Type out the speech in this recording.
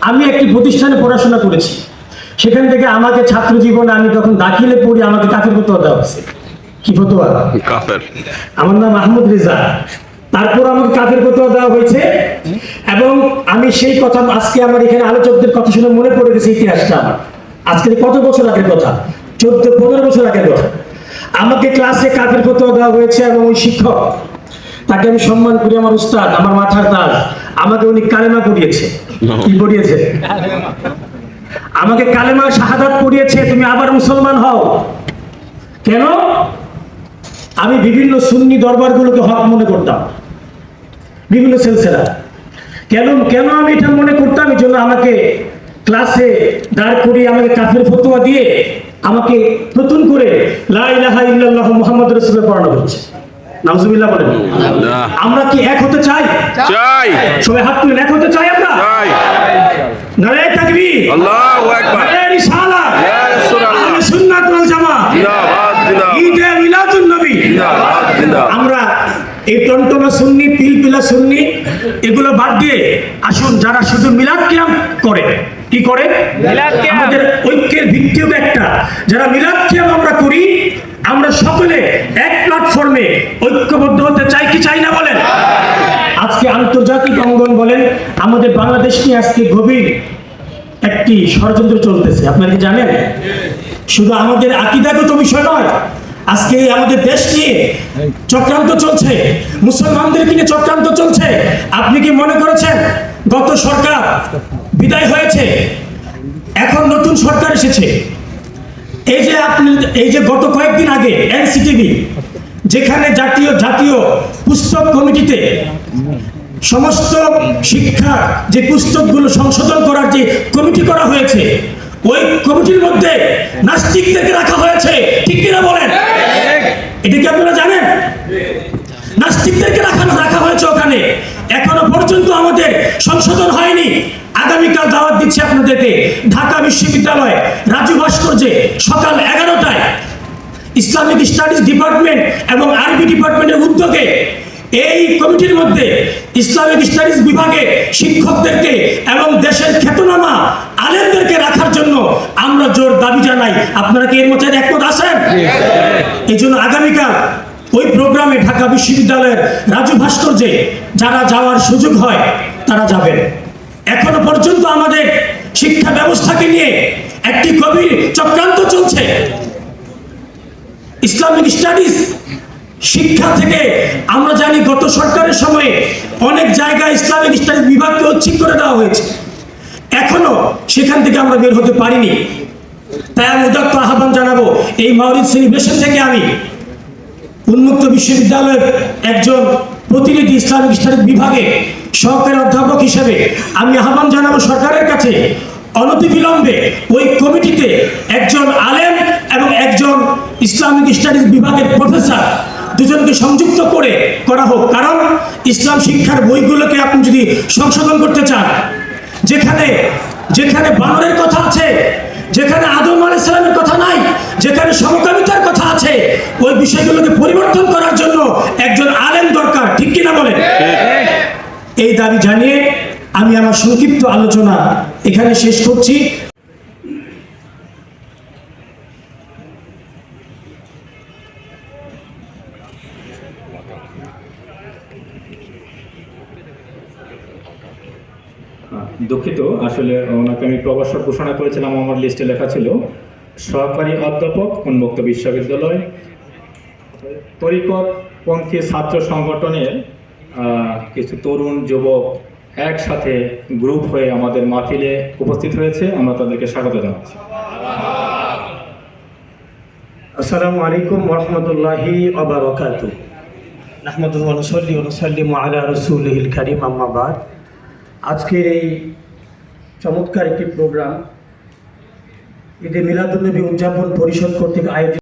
আমি একটি প্রতিষ্ঠানে পড়াশোনা করেছি। সেখান থেকে আমাকে ছাত্র জীবনে আমি যখন দাখিলে পড়ি আমাকে কাফের ফতোয়া দেওয়া হয়েছে। কি ফতোয়া? কাফের। আমার নাম মাহমুদ রেজা। তারপর আমাকে কাফের ফতোয়া দেওয়া হয়েছে। এবং আমি সেই কথা আজকে আমার এখানে আলোচকদের কথা শুনে মনে পড়ে গেছে ইতিহাসটা আমার। আজকে কত বছর আগের কথা? চোদ্দ পনেরো বছর আগের কথা। আমাকে ক্লাসে কাফের ফতোয়া দেওয়া হয়েছে এবং ওই শিক্ষক তাকে আমি সম্মান করি আমার উস্তাদ আমার মাথার তাজ। আমাকে উনি কালেমা পড়িয়েছে। কি পড়িয়েছে? আমাকে কালেমা শাহাদাত পড়িয়েছে তুমি আবার মুসলমান হও। কেন? আমি বিভিন্ন সুন্নি দরবারগুলোকে হক মনে করতাম। বিভিন্ন সিলসিলা। কেন? কেন আমি এটা মনে করতাম? এই জন্য আমাকে ক্লাসে দাঁড় করিয়ে আমাকে কাফের ফতোয়া দিয়ে আমাকে নতুন করে লা ইলাহা ইল্লাল্লাহ মুহাম্মদ রাসূলুল্লাহ পড়ানো হচ্ছে। নাউজুবিল্লাহ বলেন। আমরা কি এক হতে চাই? চাই। সবাই হাত তুলেন এক হতে চাই আমরা? চাই। নারায়ে তাকবীর। আল্লাহু আকবার। নারায়ে রিসালাত ইয়া রাসূলুল্লাহ। আহলে সুন্নাত ওয়াল জামাত। জিন্দাবাদ জিন্দাবাদ। ঈদে মিলাদুন নবী। জিন্দাবাদ জিন্দাবাদ। আমরা এই টনটনা সুন্নি পিলপিলা সুন্নি এগুলো বাদ দিয়ে আসুন যারা শুধু মিলাদ কিয়াম করে কি করে? আমাদের ঐক্যের ভিত্তিও একটা। যারা মিলাদ কিয়াম আমরা করি আমরা সকলে এক প্ল্যাটফর্মে ঐক্যবদ্ধ হতে চাই কি চাই না বলেন? আজকে আন্তর্জাতিক অঙ্গন বলেন, আমাদের বাংলাদেশ নিয়ে আজকে গভীর একটি ষড়যন্ত্র চলতেছে। আপনারা কি জানেন? শুধু আমাদের আকিদাগত বিষয় নয়, আজকে আমাদের দেশ নিয়ে চক্রান্ত চলছে, মুসলমানদেরকে নিয়ে চক্রান্ত চলছে। আপনি কি মনে করেছেন, গত সরকার বিদায় হয়েছে, এখন নতুন সরকার এসেছে? এই যে আপনি, এই যে গত কয়েকদিন আগে এনসিটিভি, যেখানে জাতীয় জাতীয় পুস্তক কমিটিতে সমস্ত শিক্ষা যে পুস্তকগুলো সংশোধন করার যে কমিটি করা হয়েছে, ওই কমিটির মধ্যে নাস্তিকদেরকে রাখা হয়েছে। ঠিক কিনা বলেন? এটা কি আপনারা জানেন? নাস্তিকদেরকে রাখানো রাখা হয়েছে ওখানে। এখনও পর্যন্ত আমাদের সংশোধন হয়নি। আগামীকাল দাওয়াত দিচ্ছি আপনাদেরকে। ঢাকা বিশ্ববিদ্যালয়, রাজু ভাস্কর্যে সকাল এগারোটায় ইসলামিক স্টাডিজ ডিপার্টমেন্ট এবং আরবি ডিপার্টমেন্টের উদ্যোগে এই কমিটির মধ্যে ইসলামিক স্টাডিজ বিভাগে শিক্ষকদেরকে এবং দেশের খ্যাতনামা আলেমদেরকে রাখার জন্য আমরা জোর দাবি জানাই। আপনারা কি এর মধ্যে একমত আছেন? এই জন্য আগামীকাল ওই প্রোগ্রামে ঢাকা বিশ্ববিদ্যালয়ের রাজু ভাস্কর্যে যারা যাওয়ার সুযোগ হয় তারা যাবেন। এখনও পর্যন্ত আমাদের শিক্ষা ব্যবস্থাকে নিয়ে একটি গভীর চক্রান্ত চলছে। ইসলামিক স্টাডিজ, শিক্ষা থেকে আমরা জানি গত সরকারের সময়ে অনেক জায়গায় ইসলামিক স্টাডিজ বিভাগকে ঐচ্ছিক করে দেওয়া হয়েছে। এখনও সেখান থেকে আমরা বের হতে পারিনি। তাই আমি উদাত্ত আহ্বান জানাব, এই মাউরিদ সেলিব্রেশন থেকে আমি উন্মুক্ত বিশ্ববিদ্যালয়ের একজন প্রতিনিধি ইসলামিক স্টাডিজ বিভাগে সহকারী অধ্যাপক হিসেবে আমি আহ্বান জানাব সরকারের কাছে অনতিবিলম্বে ওই কমিটিতে একজন আলেম এবং একজন ইসলামিক স্টাডিজ বিভাগের প্রফেসর দুজনকে সংযুক্ত করে করা হোক। কারণ ইসলাম শিক্ষার বইগুলোকে আপনি যদি সংশোধন করতে চান যেখানে যেখানে বানরের কথা আছে যেখানে আদম আলাইহিস সালামের কথা নাই যেখানে সমকামিতার কথা আছে ওই বিষয়গুলোকে পরিবর্তন করার জন্য একজন আলেম দরকার। ঠিক কিনা বলেন? এই দাবি জানিয়ে আমি আমার সংক্ষিপ্ত আলোচনা এখানে শেষ করছি। দুঃখিত, আসলে ওনাকে আমি প্রবাসক ঘোষণা করেছিলাম, আমার লিস্টে লেখা ছিল, সহকারী অধ্যাপক, উন্মুক্ত বিশ্ববিদ্যালয় তরিকত পন্থী ছাত্র সংগঠনের কিছু তরুণ, যুবক একসাথে গ্রুপ হয়ে আমাদের মাহফিলে উপস্থিত হয়েছে। আমরা তাদেরকে স্বাগত জানাচ্ছি। আসসালামু আলাইকুম রহমতুল্লাহি অবরকাত নাহমদুল্লাহ নসল্লি নসাল্লিম আলা রসুলহিল করিম আম্মাবাদ আজকের এই চমৎকার একটি প্রোগ্রাম ঈদে মিলাদুলনবী উদযাপন পরিষদ কর্তৃক আয়োজিত